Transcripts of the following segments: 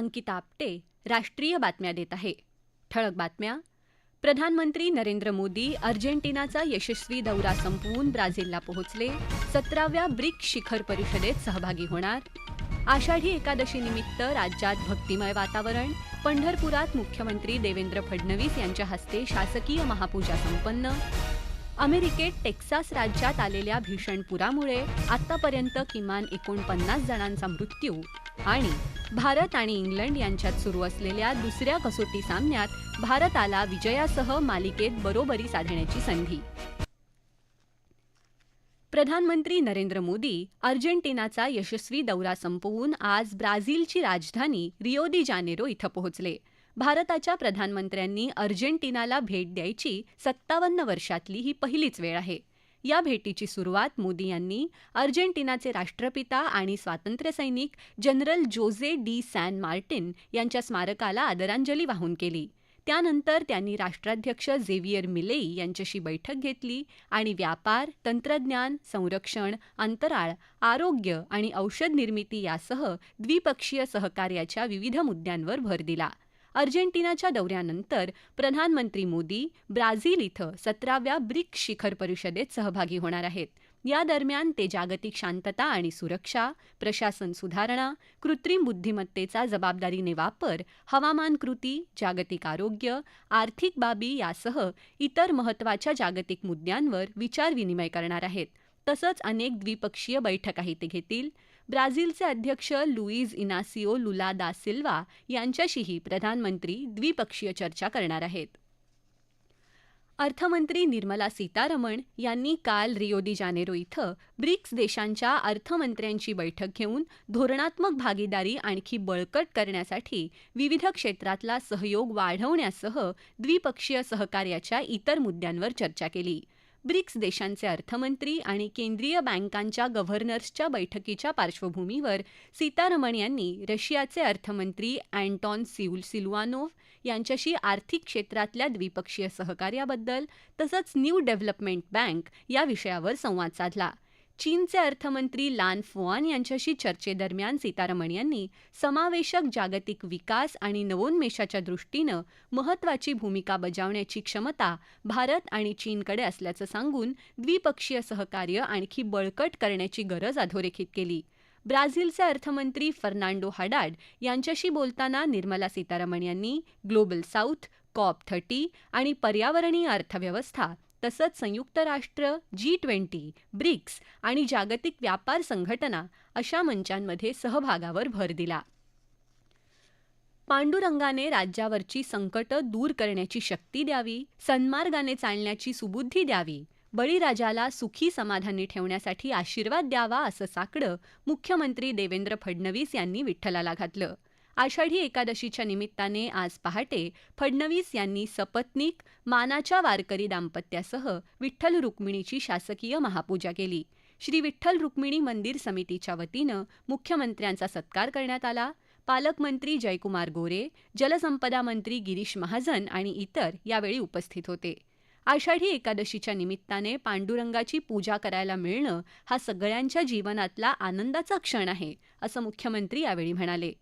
अंकिता आपटे राष्ट्रीय बातम्या देत आहे. ठळक बातम्या. प्रधानमंत्री नरेंद्र मोदी अर्जेंटिनाचा यशस्वी दौरा संपवून ब्राझीलला पोहोचले. सतराव्या ब्रिक्स शिखर परिषदेत सहभागी होणार. आषाढी एकादशीनिमित्त राज्यात भक्तिमय वातावरण. पंढरपुरात मुख्यमंत्री देवेंद्र फडणवीस यांच्या हस्ते शासकीय महापूजा संपन्न. अमेरिकेत टेक्सास राज्यात आलेल्या भीषण पुरामुळे आतापर्यंत किमान एकोणपन्नास जणांचा मृत्यू. आणि भारत आणि इंग्लंड यांच्यात सुरू असलेल्या दुसऱ्या कसोटी सामन्यात भारताला विजयासह मालिकेत बरोबरी साधण्याची संधी. प्रधानमंत्री नरेंद्र मोदी अर्जेंटिनाचा यशस्वी दौरा संपवून आज ब्राझीलची राजधानी रिओ दी जानेरो इथं पोहोचले. भारताच्या प्रधानमंत्र्यांनी अर्जेंटिनाला भेट द्यायची सत्तावन्न वर्षातली ही पहिलीच वेळ आहे. या भेटीची सुरुवात मोदी यांनी अर्जेंटिनाचे राष्ट्रपिता आणि स्वातंत्र्यसैनिक general Jose de San Martin यांच्या स्मारकाला आदरांजली वाहून केली. त्यानंतर त्यांनी राष्ट्राध्यक्ष झेवियर मिलेई यांच्याशी बैठक घेतली आणि व्यापार तंत्रज्ञान संरक्षण अंतराळ आरोग्य आणि औषध निर्मिती यासह द्विपक्षीय सहकार्याच्या विविध मुद्द्यांवर भर दिला. अर्जेंटिनाच्या दौऱ्यानंतर प्रधानमंत्री मोदी ब्राझील इथं सतराव्या ब्रिक्स शिखर परिषदेत सहभागी होणार आहेत. या दरम्यान ते जागतिक शांतता आणि सुरक्षा प्रशासन सुधारणा कृत्रिम बुद्धिमत्तेचा जबाबदारीने वापर हवामान कृती जागतिक आरोग्य आर्थिक बाबी यासह इतर महत्त्वाच्या जागतिक मुद्द्यांवर विचारविनिमय करणार आहेत. तसंच अनेक द्विपक्षीय बैठकाही ते घेतील. ब्राझीलचे अध्यक्ष लुईज इनासिओ लुला दा सिल्वा यांच्याशीही प्रधानमंत्री द्विपक्षीय चर्चा करणार आहेत. अर्थमंत्री निर्मला सीतारमण यांनी काल रिओ दी जानेरो इथं ब्रिक्स देशांच्या अर्थमंत्र्यांची बैठक घेऊन धोरणात्मक भागीदारी आणखी बळकट करण्यासाठी विविध क्षेत्रातला सहयोग वाढवण्यासह द्विपक्षीय सहकार्याच्या इतर मुद्द्यांवर चर्चा केली. ब्रिक्स देशांचे अर्थमंत्री आणि केंद्रीय बँकांच्या गव्हर्नर्सच्या बैठकीच्या पार्श्वभूमीवर सीतारमण यांनी रशियाचे अर्थमंत्री अँटॉन सिउल सिलवानोव्ह यांच्याशी आर्थिक क्षेत्रातल्या द्विपक्षीय सहकार्याबद्दल तसंच न्यू डेव्हलपमेंट बँक या विषयावर संवाद साधला. चीनचे अर्थमंत्री लान फुआन यांच्याशी चर्चेदरम्यान सीतारमण यांनी समावेशक जागतिक विकास आणि नवोन्मेषाच्या दृष्टीनं महत्त्वाची भूमिका बजावण्याची क्षमता भारत आणि चीनकडे असल्याचं सांगून द्विपक्षीय सहकार्य आणखी बळकट करण्याची गरज अधोरेखित केली. ब्राझीलचे अर्थमंत्री फर्नांडो हडाड यांच्याशी बोलताना निर्मला सीतारमण यांनी ग्लोबल साऊथ कॉप थर्टी आणि पर्यावरणीय अर्थव्यवस्था तसंच संयुक्त राष्ट्र जी ट्वेंटी ब्रिक्स आणि जागतिक व्यापार संघटना अशा मंचांमध्ये सहभागावर भर दिला. पांडुरंगाने राज्यावरची संकटं दूर करण्याची शक्ती द्यावी सन्मार्गाने चालण्याची सुबुद्धी द्यावी बळीराजाला सुखी समाधानी ठेवण्यासाठी आशीर्वाद द्यावा असं साकडं मुख्यमंत्री देवेंद्र फडणवीस यांनी विठ्ठलाला घातलं. आषाढी एकादशीच्या निमित्ताने आज पहाटे फडणवीस यांनी सपत्नीक मानाच्या वारकरी दाम्पत्यासह विठ्ठल रुक्मिणीची शासकीय महापूजा केली. श्री विठ्ठल रुक्मिणी मंदिर समितीच्या वतीनं मुख्यमंत्र्यांचा सत्कार करण्यात आला. पालकमंत्री जयकुमार गोरे जलसंपदा मंत्री गिरीश महाजन आणि इतर यावेळी उपस्थित होते. आषाढी एकादशीच्या निमित्ताने पांडुरंगाची पूजा करायला मिळणं हा सगळ्यांच्या जीवनातला आनंदाचा क्षण आहे असं मुख्यमंत्री यावेळी म्हणाले.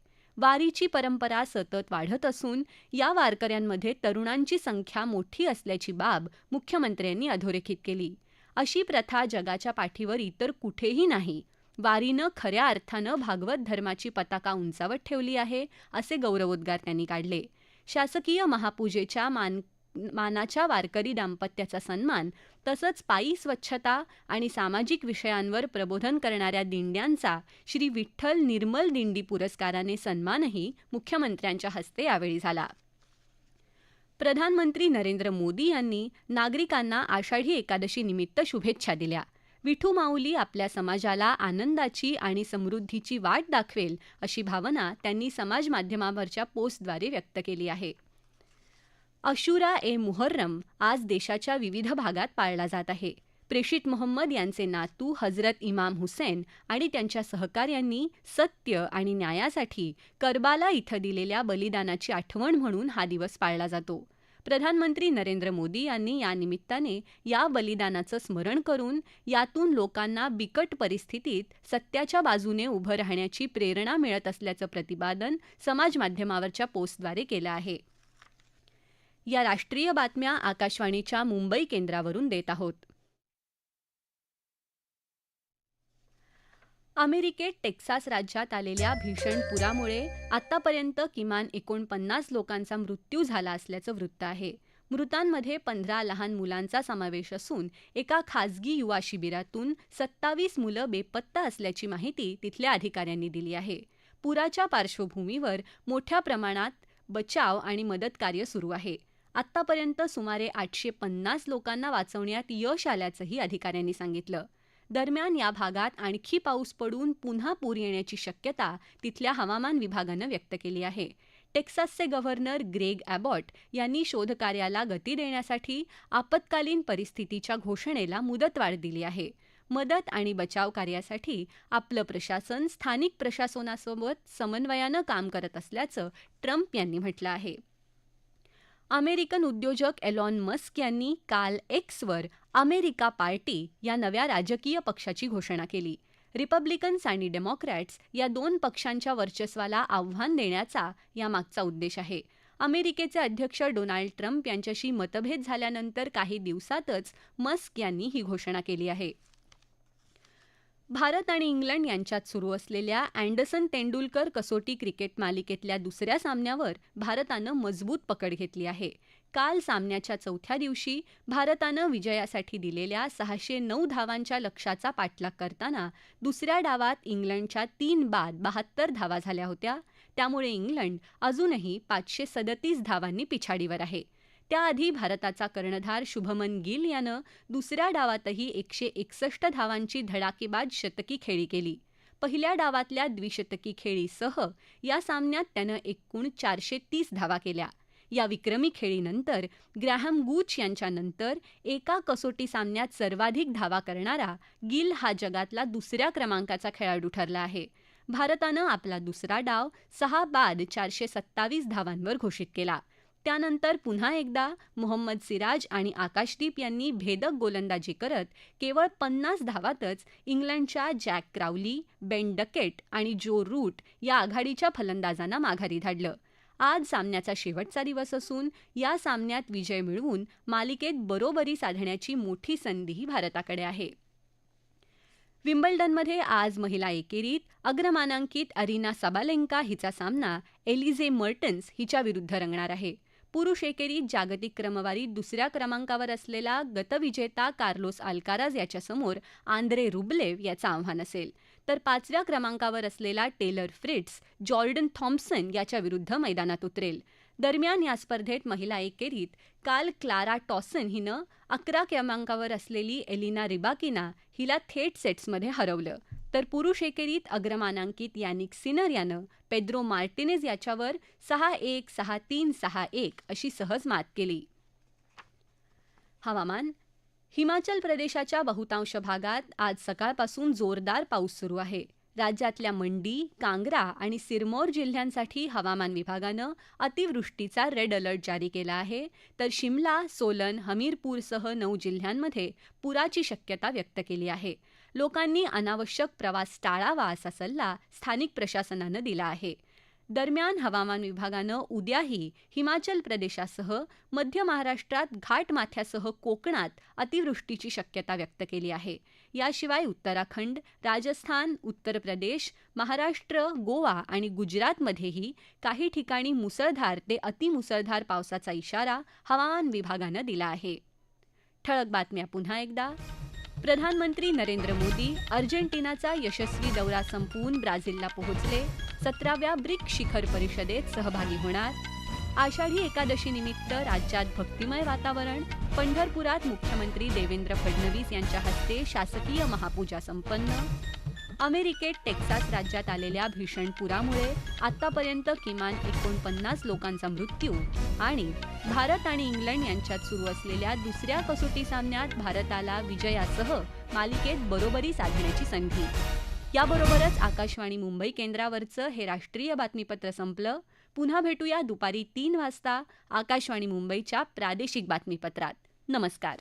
वारीची परंपरा सतत वाढत असून या वारकऱ्यांमध्ये तरुणांची संख्या मोठी असल्याची बाब मुख्यमंत्र्यांनी अधोरेखित केली. अशी प्रथा जगाच्या पाठीवर इतर कुठेही नाही. वारीनं खऱ्या अर्थानं भागवत धर्माची पताका उंचावत ठेवली आहे असे गौरवोद्गार त्यांनी काढले. शासकीय महापूजेच्या मान मानाच्या वारकरी दाम्पत्याचा सन्मान तसंच पायी स्वच्छता आणि सामाजिक विषयांवर प्रबोधन करणाऱ्या दिंड्यांचा श्री विठ्ठल निर्मल दिंडी पुरस्काराने सन्मानही मुख्यमंत्र्यांच्या हस्ते यावेळी झाला. प्रधानमंत्री नरेंद्र मोदी यांनी नागरिकांना आषाढी एकादशी निमित्त शुभेच्छा दिल्या. विठू माऊली आपल्या समाजाला आनंदाची आणि समृद्धीची वाट दाखवेल अशी भावना त्यांनी समाज माध्यमावरच्या पोस्टद्वारे व्यक्त केली आहे. अशुरा ए मुहर्रम आज देशाच्या विविध भागात पाळला जात आहे. प्रेषित मोहम्मद यांचे नातू हजरत इमाम हुसेन आणि त्यांच्या सहकार्यांनी सत्य आणि न्यायासाठी करबाला इथं दिलेल्या बलिदानाची आठवण म्हणून हा दिवस पाळला जातो. प्रधानमंत्री नरेंद्र मोदी यांनी या निमित्ताने या बलिदानाचं स्मरण करून यातून लोकांना बिकट परिस्थितीत सत्याच्या बाजूने उभं राहण्याची प्रेरणा मिळत असल्याचं प्रतिपादन समाजमाध्यमावरच्या पोस्टद्वारे केलं आहे. या राष्ट्रीय बातम्या आकाशवाणीच्या मुंबई केंद्रावरून देत आहोत. अमेरिकेत टेक्सास राज्यात आलेल्या भीषण पुरामुळे आतापर्यंत किमान एकोणपन्नास लोकांचा मृत्यू झाला असल्याचं वृत्त आहे. मृतांमध्ये पंधरा लहान मुलांचा समावेश असून एका खासगी युवा शिबिरातून सत्तावीस मुलं बेपत्ता असल्याची माहिती तिथल्या अधिकाऱ्यांनी दिली आहे. पुराच्या पार्श्वभूमीवर मोठ्या प्रमाणात बचाव आणि मदत कार्य सुरू आहे. आत्तापर्यंत सुमारे आठशे पन्नास लोकांना वाचवण्यात यश आल्याचंही अधिकाऱ्यांनी सांगितलं. दरम्यान या भागात आणखी पाऊस पडून पुन्हा पूर येण्याची शक्यता तिथल्या हवामान विभागानं व्यक्त केली आहे. टेक्सासचे गव्हर्नर ग्रेग अॅबॉट यांनी शोधकार्याला गती देण्यासाठी आपत्कालीन परिस्थितीच्या घोषणेला मुदतवाढ दिली आहे. मदत आणि बचाव कार्यासाठी आपलं प्रशासन स्थानिक प्रशासनासोबत समन्वयानं काम करत असल्याचं ट्रम्प यांनी म्हटलं आहे. अमेरिकन उद्योजक एलॉन मस्क यांनी काल एक्सवर अमेरिका पार्टी या नव्या राजकीय पक्षाची घोषणा केली. रिपब्लिकन्स आणि डेमोक्रॅट्स या दोन पक्षांच्या वर्चस्वाला आव्हान देण्याचा यामागचा उद्देश आहे. अमेरिकेचे अध्यक्ष डोनाल्ड ट्रम्प यांच्याशी मतभेद झाल्यानंतर काही दिवसातच मस्क यांनी ही घोषणा केली आहे. भारत आणि इंग्लंड यांच्यात सुरू असलेल्या अँडरसन तेंडुलकर कसोटी क्रिकेट मालिकेतल्या दुसऱ्या सामन्यावर भारतानं मजबूत पकड घेतली आहे. काल सामन्याच्या चौथ्या दिवशी भारतानं विजयासाठी दिलेल्या सहाशे नऊ धावांच्या लक्ष्याचा पाठलाग करताना दुसऱ्या डावात इंग्लंडच्या तीन बाद बहात्तर धावा झाल्या होत्या. त्यामुळे इंग्लंड अजूनही पाचशे सदतीस धावांनी पिछाडीवर आहे. त्याआधी भारताचा कर्णधार शुभमन गिल यानं दुसऱ्या डावातही एकशे एकसष्ट धावांची धडाकेबाज शतकी खेळी केली. पहिल्या डावातल्या द्विशतकी खेळीसह या सामन्यात त्यानं एकूण चारशे तीस धावा केल्या. या विक्रमी खेळीनंतर ग्रॅहम गूच यांच्यानंतर एका कसोटी सामन्यात सर्वाधिक धावा करणारा गिल हा जगातला दुसऱ्या क्रमांकाचा खेळाडू ठरला आहे. भारतानं आपला दुसरा डाव सहा बाद चारशे सत्तावीस धावांवर घोषित केला. त्यानंतर पुन्हा एकदा मोहम्मद सिराज आणि आकाशदीप यांनी भेदक गोलंदाजी करत केवळ पन्नास धावातच इंग्लंडच्या जॅक क्राउली बेन डकेट आणि जो रूट या आघाडीच्या फलंदाजांना माघारी धाडलं. आज सामन्याचा शेवटचा दिवस असून या सामन्यात विजय मिळवून मालिकेत बरोबरी साधण्याची मोठी संधीही भारताकडे आहे. विम्बल्डनमध्ये आज महिला एकेरीत अग्रमानांकित अरिना सबालेंका हिचा सामना एलिझे मर्टन्स हिच्या विरुद्ध रंगणार आहे. पुरुष एकेरीत जागतिक क्रमवारीत दुसऱ्या क्रमांकावर असलेला गतविजेता कार्लोस आल्काराज याच्यासमोर आंद्रे रुबलेव याचं आव्हान असेल. तर पाचव्या क्रमांकावर असलेला टेलर फ्रिट्स जॉर्डन थॉम्पसन याच्या विरुद्ध मैदानात उतरेल. दरम्यान या स्पर्धेत महिला एकेरीत काल क्लारा टॉसन हिनं अकरा क्रमांकावर असलेली एलिना रिबाकिना हिला थेट सेट्समध्ये हरवलं. तर पुरुष एकेरीत अग्रमानांकित यानिक सिनर यानं पेद्रो मार्टिनेज याच्यावर सहा एक सहा तीन सहा एक अशी सहज मात केली. हवामान हिमाचल प्रदेशाच्या बहुतांश भागात आज सकाळपासून जोरदार पाऊस सुरू आहे. राज्यातल्या मंडी कांग्रा आणि सिरमौर जिल्ह्यांसाठी हवामान विभागानं अतिवृष्टीचा रेड अलर्ट जारी केला आहे. तर शिमला सोलन हमीरपूरसह नऊ जिल्ह्यांमध्ये पुराची शक्यता व्यक्त केली आहे. लोकांनी अनावश्यक प्रवास टाळावा असा सल्ला स्थानिक प्रशासनानं दिला आहे. दरम्यान हवामान विभागानं उद्याही हिमाचल प्रदेशासह मध्य महाराष्ट्रात घाटमाथ्यासह कोकणात अतिवृष्टीची शक्यता व्यक्त केली आहे. याशिवाय उत्तराखंड राजस्थान उत्तर प्रदेश महाराष्ट्र गोवा आणि गुजरातमध्येही काही ठिकाणी मुसळधार ते अतिमुसळधार पावसाचा इशारा हवामान विभागानं दिला आहे. ठळक बातम्या पुन्हा एकदा. प्रधानमंत्री नरेंद्र मोदी अर्जेंटिनाचा यशस्वी दौरा संपवून ब्राझीलला पोहोचले. सतराव्या ब्रिक शिखर परिषदेत सहभागी होणार. आषाढी एकादशीनिमित्त राज्यात भक्तिमय वातावरण. पंढरपुरात मुख्यमंत्री देवेंद्र फडणवीस यांच्या हस्ते शासकीय महापूजा संपन्न. अमेरिकेत टेक्सास राज्यात आलेल्या भीषण पुरामुळे आतापर्यंत किमान एकोणपन्नास लोकांचा मृत्यू आणि भारत आणि इंग्लंड यांच्यात सुरू असलेल्या दुसऱ्या कसोटी सामन्यात भारताला विजयासह मालिकेत बरोबरी साधण्याची संधी. याबरोबरच आकाशवाणी मुंबई केंद्रावरचं हे राष्ट्रीय बातमीपत्र संपलं. पुन्हा भेटूया दुपारी तीन वाजता आकाशवाणी मुंबईच्या प्रादेशिक बातमीपत्रात. नमस्कार.